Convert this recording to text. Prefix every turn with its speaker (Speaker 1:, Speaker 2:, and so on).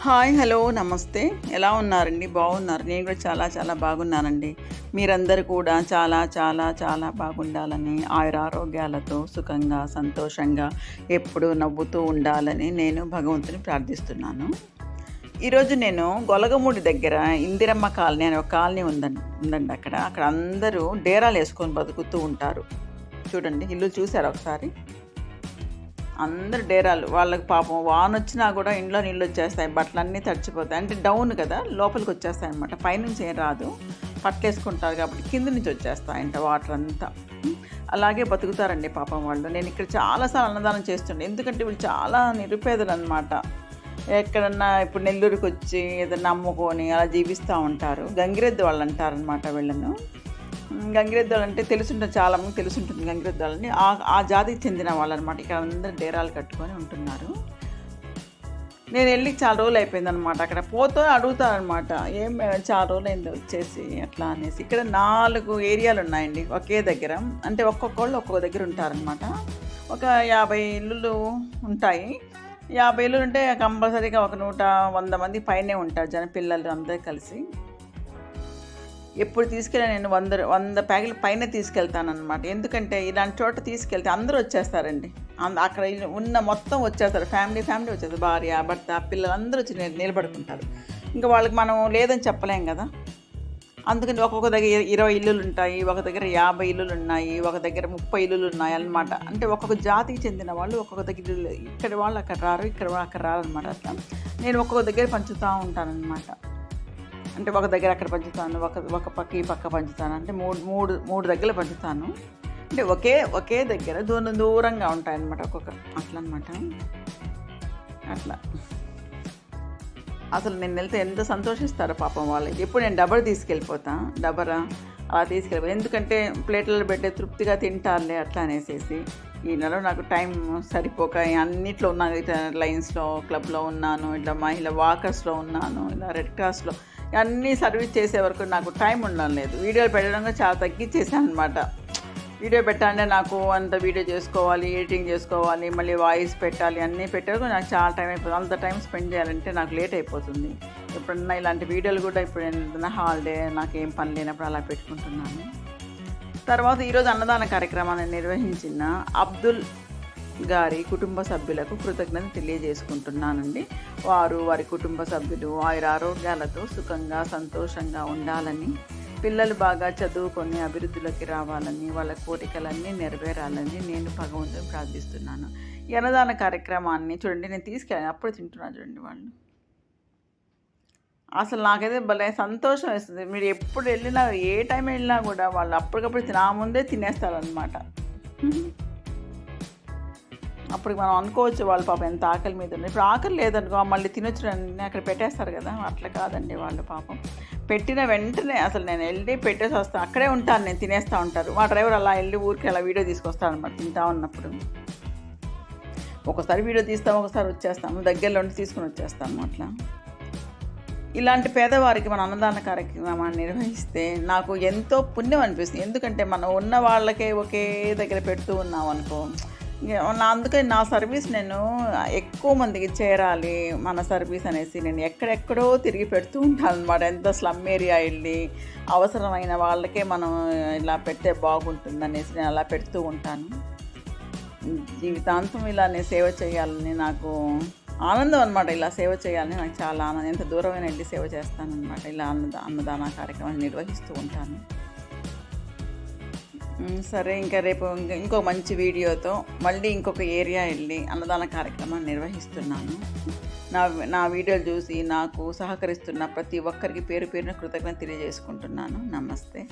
Speaker 1: Hi hello నమస్తే. ఎలా ఉన్నారండి? బాగున్నారు. నేను కూడా చాలా చాలా బాగున్నానండి. మీరందరూ కూడా చాలా చాలా చాలా బాగుండాలని ఆయుర ఆరోగ్యాలతో సుఖంగా సంతోషంగా ఎప్పుడూ నవ్వుతూ ఉండాలని నేను భగవంతుని ప్రార్థిస్తున్నాను. ఈరోజు నేను గొలగమూడి దగ్గర ఇందిరమ్మ కాలనీ అనే ఒక కాలనీ ఉందండి ఉందండి అక్కడ. అక్కడ అందరూ డేరాలు వేసుకొని బతుకుతూ ఉంటారు. చూడండి ఇల్లు చూసారు ఒకసారి? అందరు డేరాలు. వాళ్ళకి పాపం వాన్ వచ్చినా కూడా ఇంట్లో నీళ్ళు వచ్చేస్తాయి బట్టలన్నీ తడిచిపోతాయి. అంటే డౌన్ కదా లోపలికి వచ్చేస్తాయి అనమాట పైనుంచి ఏం రాదు. పట్టేసుకుంటారు కాబట్టి కింద నుంచి వచ్చేస్తాయంట వాటర్ అంతా. అలాగే బతుకుతారండి పాపం వాళ్ళు. నేను ఇక్కడ చాలాసార్లు అన్నదానం చేస్తుండే. ఎందుకంటే వీళ్ళు చాలా నిరుపేదలు అనమాట ఎక్కడన్నా ఇప్పుడు నెల్లూరుకి వచ్చి ఏదైనా అమ్ముకొని అలా జీవిస్తూ ఉంటారు. గంగిరెద్దు వాళ్ళు అంటారనమాట వీళ్ళను. గంగిరెద్దాలు అంటే తెలుసుంటుంది చాలా మంది తెలుసుంటుంది గంగిరెద్దాలని. ఆ ఆ జాతికి చెందిన వాళ్ళు అనమాట ఇక్కడ అందరు డేరాలు కట్టుకొని ఉంటున్నారు. నేను వెళ్ళి చాలా రోజులు అయిపోయింది అనమాట అక్కడ పోతే అడుగుతారనమాట ఏం చాలా రోజులు అయింది వచ్చేసి అట్లా అనేసి. ఇక్కడ నాలుగు ఏరియాలు ఉన్నాయండి ఒకే దగ్గర. అంటే ఒక్కొక్కళ్ళు ఒక్కొక్క దగ్గర ఉంటారనమాట. ఒక యాభై ఇల్లులు ఉంటాయి. యాభై ఇల్లులు ఉంటే కంపల్సరీగా ఒక నూట వంద మంది పైనే ఉంటారు జన పిల్లలు అందరూ కలిసి. ఎప్పుడు తీసుకెళ్ళి నేను వంద వంద ప్యాకెట్ పైన తీసుకెళ్తానమాట ఎందుకంటే ఇలాంటి చోట తీసుకెళ్తే అందరూ వచ్చేస్తారండి. అంద- అక్కడ ఉన్న మొత్తం వచ్చేస్తారు. ఫ్యామిలీ ఫ్యామిలీ వచ్చేస్తారు. భార్య భర్త పిల్లలు అందరూ వచ్చి నిలబడుకుంటారు. ఇంకా వాళ్ళకి మనం లేదని చెప్పలేం కదా. అందుకని ఒక్కొక్క దగ్గర ఇరవై ఇల్లులు ఉంటాయి ఒక దగ్గర యాభై ఇల్లులు ఉన్నాయి ఒక దగ్గర ముప్పై ఇల్లులు ఉన్నాయి అన్నమాట. అంటే ఒక్కొక్క జాతికి చెందిన వాళ్ళు ఒక్కొక్క దగ్గర ఇల్లు ఇక్కడ వాళ్ళు అక్కడ రారు ఇక్కడ వాళ్ళు అక్కడ రారు అనమాట అట్లా. నేను ఒక్కొక్క దగ్గర పంచుతూ ఉంటానన్నమాట. అంటే ఒక దగ్గర అక్కడ పంచుతాను ఒక ఒక పక్క ఈ పక్క పంచుతాను. అంటే మూడు మూడు మూడు దగ్గర పంచుతాను. అంటే ఒకే ఒకే దగ్గర దూరం దూరంగా ఉంటాయి ఒక్కొక్క అట్లా అనమాట అట్లా. అసలు నేను వెళ్తే ఎంత సంతోషిస్తారో పాపం వాళ్ళు. ఎప్పుడు నేను డబర్ తీసుకెళ్ళిపోతా డబరా? అలా తీసుకెళ్ళిపో ఎందుకంటే ప్లేట్లలో పెట్టే తృప్తిగా తింటారులే అట్లా అనేసేసి. ఈ నెల నాకు టైం సరిపోక అన్నిట్లో ఉన్నాను. ఇట్లా లైన్స్లో క్లబ్లో ఉన్నాను. ఇట్లా మహిళ వాకర్స్లో ఉన్నాను. ఇలా రెడ్ క్రాస్లో. అన్నీ సర్వీస్ చేసే వరకు నాకు టైం ఉండడం లేదు. వీడియోలు పెట్టడం చాలా తగ్గించేసాను అనమాట వీడియో పెట్టాలంటే నాకు అంత వీడియో చేసుకోవాలి ఎడిటింగ్ చేసుకోవాలి మళ్ళీ వాయిస్ పెట్టాలి అన్నీ పెట్టారు నాకు చాలా టైం అయిపోతుంది. అంత టైం స్పెండ్ చేయాలంటే నాకు లేట్ అయిపోతుంది. ఎప్పుడన్నా ఇలాంటి వీడియోలు కూడా ఇప్పుడు ఏదైనా హాలిడే నాకు ఏం పని లేనప్పుడు అలా పెట్టుకుంటున్నాను. తర్వాత ఈరోజు అన్నదాన కార్యక్రమాన్ని నిర్వహించిన అబ్దుల్ గారి కుటుంబ సభ్యులకు కృతజ్ఞత తెలియజేసుకుంటున్నానండి. వారు వారి కుటుంబ సభ్యులు వారి ఆరోగ్యాలతో సుఖంగా సంతోషంగా ఉండాలని పిల్లలు బాగా చదువుకొని అభివృద్ధిలోకి రావాలని వాళ్ళ కోరికలన్నీ నెరవేరాలని నేను భగవంతుని ప్రార్థిస్తున్నాను. ఈ అన్నదాన కార్యక్రమాన్ని చూడండి నేను తీసుకెళ్ళాను అప్పుడు తింటున్నాను చూడండి వాళ్ళు. అసలు నాకైతే భలే సంతోషం వేస్తుంది. మీరు ఎప్పుడు వెళ్ళినా ఏ టైం వెళ్ళినా కూడా వాళ్ళు అప్పటికప్పుడు నా ముందే తినేస్తారనమాట అప్పుడు మనం అనుకోవచ్చు వాళ్ళ పాపం ఎంత ఆకలి మీద ఉంది ఇప్పుడు ఆకలి లేదనుకో మళ్ళీ తినొచ్చు అక్కడ పెట్టేస్తారు కదా. అట్లా కాదండి వాళ్ళ పాపం. పెట్టిన వెంటనే అసలు నేను వెళ్ళి పెట్టేసి వస్తాను అక్కడే ఉంటాను నేను తినేస్తూ ఉంటారు. మా డ్రైవర్ అలా వెళ్ళి ఊరికి అలా వీడియో తీసుకొస్తాను అనమాట తింటా ఉన్నప్పుడు. ఒకసారి వీడియో తీస్తాము ఒకసారి వచ్చేస్తాము దగ్గరలో ఉండి తీసుకుని వచ్చేస్తాము అట్లా. ఇలాంటి పేదవారికి మన అన్నదాన కార్యక్రమాన్ని నిర్వహిస్తే నాకు ఎంతో పుణ్యం అనిపిస్తుంది. ఎందుకంటే మనం ఉన్న వాళ్ళకే ఒకే దగ్గర పెడుతూ ఉన్నాం అనుకో ఇంక నా అందుకని నా సర్వీస్ నేను ఎక్కువ మందికి చేరాలి మన సర్వీస్ అనేసి నేను ఎక్కడెక్కడో తిరిగి పెడుతూ ఉంటాను అనమాట ఎంత స్లమ్ ఏరియా వెళ్ళి అవసరమైన వాళ్ళకే మనం ఇలా పెడితే బాగుంటుంది అనేసి నేను అలా పెడుతూ ఉంటాను. జీవితాంతం ఇలా నేను సేవ చేయాలని నాకు ఆనందం అనమాట ఇలా సేవ చేయాలని నాకు చాలా ఆనందం. ఎంత దూరమైన వెళ్ళి సేవ చేస్తాను అనమాట ఇలా అన్నదా అన్నదాన కార్యక్రమాన్ని నిర్వహిస్తూ ఉంటాను. సరే ఇంకా రేపు ఇంకో మంచి వీడియోతో మళ్ళీ ఇంకొక ఏరియా వెళ్ళి అన్నదాన కార్యక్రమాన్ని నిర్వహిస్తున్నాను. నా నా వీడియోలు చూసి నాకు సహకరిస్తున్న ప్రతి ఒక్కరికి పేరు పేరున కృతజ్ఞత తెలియజేసుకుంటున్నాను. నమస్తే.